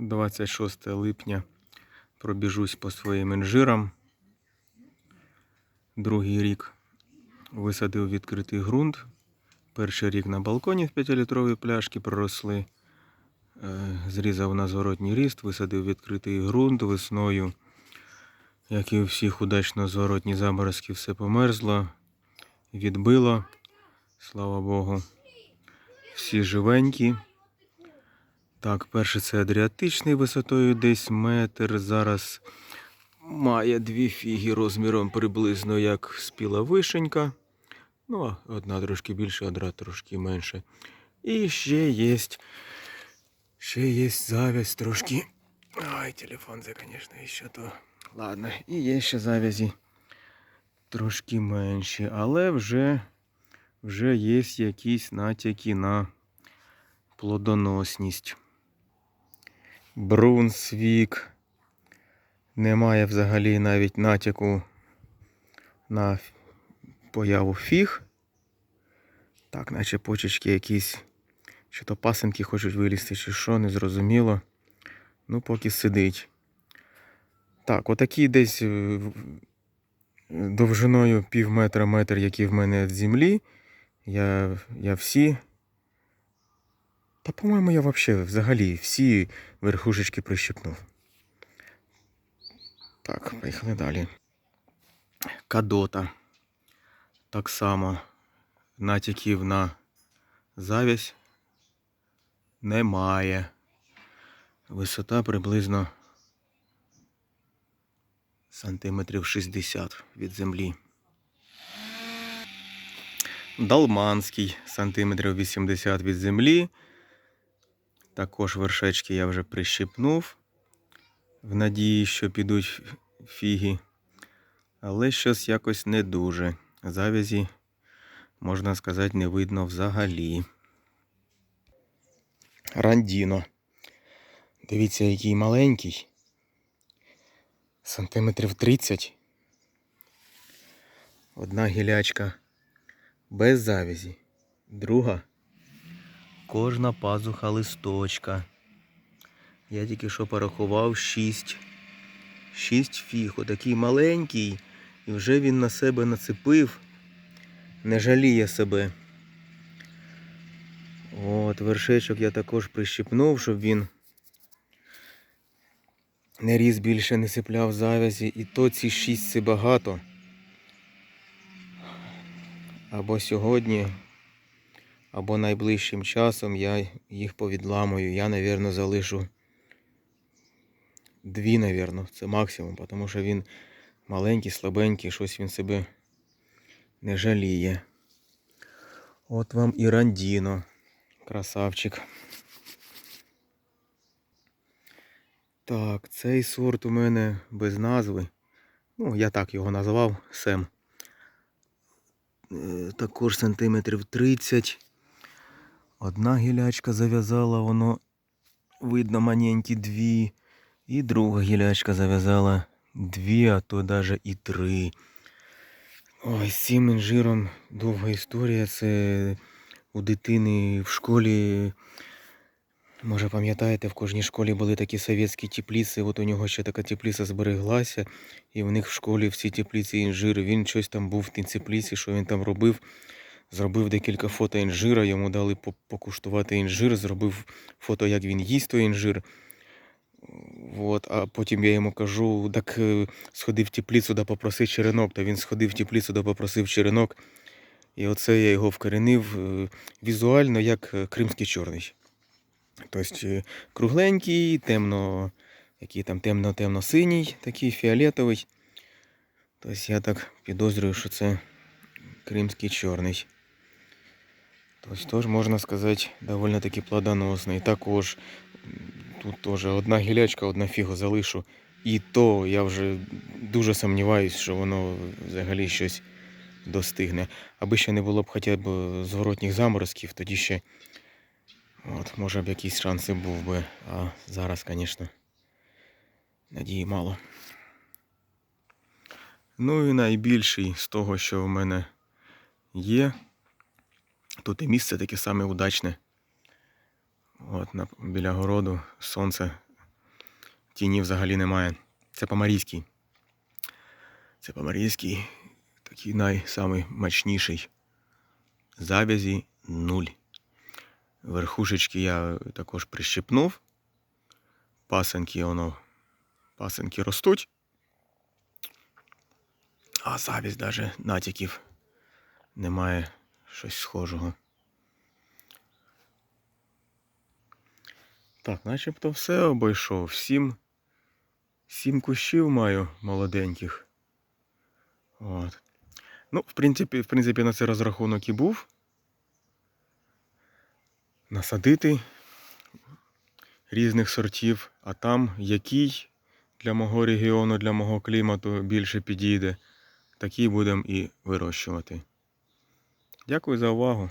26 липня пробіжусь по своїм інжирам. Другий рік висадив відкритий ґрунт. Перший рік на балконі в 5-літрові пляшки проросли. Е, Зрізав на зворотній ріст, висадив відкритий ґрунт весною. Як і у всіх удачно зворотні заморозки, все померзло, відбило. Слава Богу. Всі живенькі. Так, перший це адріатичний висотою десь метр. Зараз має дві фіги розміром приблизно як спіла вишенька. Ну, одна трошки більше, одна трошки менше. І ще є. Ще є завязь трошки. Ай, телефон це, звісно, ще то. Ладно, і є ще завязі трошки менші, але вже, вже є якісь натяки на плодоносність. Брунсвік. Немає взагалі навіть натяку на появу фіг. Так, наче почечки якісь, чи то пасенки хочуть вилізти, чи що, незрозуміло. Ну, поки сидить. Так, отакі десь е, довжиною пів метра метр, які в мене від землі. Я, я всі. Та, по-моєму, я взагалі, взагалі всі верхушечки прищепнув. Так, поїхали далі. Кадота. Так само натяків на завязь немає. Висота приблизно сантиметрів 60 від землі. Далманський сантиметрів 80 від землі. Також вершечки я вже прищипнув в надії, що підуть фіги. Але щось якось не дуже. Завязі, можна сказати, не видно взагалі. Рандіно. Дивіться, який маленький. Сантиметрів 30. Одна гілячка без завязі. Друга. Кожна пазуха листочка. Я тільки що порахував 6. 6 фіг. Отакий маленький. І вже він на себе нацепив. Не жаліє себе. От, вершечок я також прищипнув, щоб він не ріс більше, не сипляв завязі. І то ці 6 це багато. Або сьогодні, або найближчим часом я їх повідламую. Я, напевно, залишу дві, напевно, це максимум, тому що він маленький, слабенький, щось він себе не жаліє. От вам і Рандіно. Красавчик. Так, цей сорт у мене без назви. Ну, я так його назвав Сем. Е, Також сантиметрів 30. Одна гілячка зав'язала, воно видно маленькі дві. І друга гілячка зав'язала дві, а то навіть і три. Ой, з цим інжиром довга історія. Це у дитини в школі. Може, пам'ятаєте, в кожній школі були такі совєтські тепліці. От у нього ще така тепліця збереглася, і в них в школі всі тепліці інжири. Він щось там був в тій тепліці, що він там робив. Зробив декілька фото інжира, йому дали покуштувати інжир, зробив фото, як він їсть той інжир. От, а потім я йому кажу, так е, сходи в теплицю да попроси черенок. Та він сходив в теплицю да попросив черенок. І оце я його вкоренив е, візуально як е, кримський чорний. Тобто кругленький, темно, який там темно-темно-синій, такий фіолетовий. Тобто я так підозрюю, що це кримський чорний. Тобто теж можна сказати, доволі таки плодоносний. Також тут теж одна гілячка, одна фіга залишу. І то я вже дуже сумніваюсь, що воно взагалі щось достигне. Аби ще не було б хоча б зворотніх заморозків, тоді ще от, може б якісь шанси був би. А зараз, звісно, надії мало. Ну і найбільший з того, що в мене є. Тут і місце таке саме удачне. От, на, біля городу сонце тіні взагалі немає. Це помарійський. Це помарійський, такий найсамий. Завязі нуль. Верхушечки я також прищепнув. Пасенки, воно, пасенки ростуть. А завість даже натяків немає щось схожого. Так, начебто все обійшов. Сім, сім кущів маю молоденьких. От. Ну, в принципі, в принципі, на це розрахунок і був. Насадити різних сортів, а там який для мого регіону, для мого клімату більше підійде, такий будемо і вирощувати. Дякую за увагу.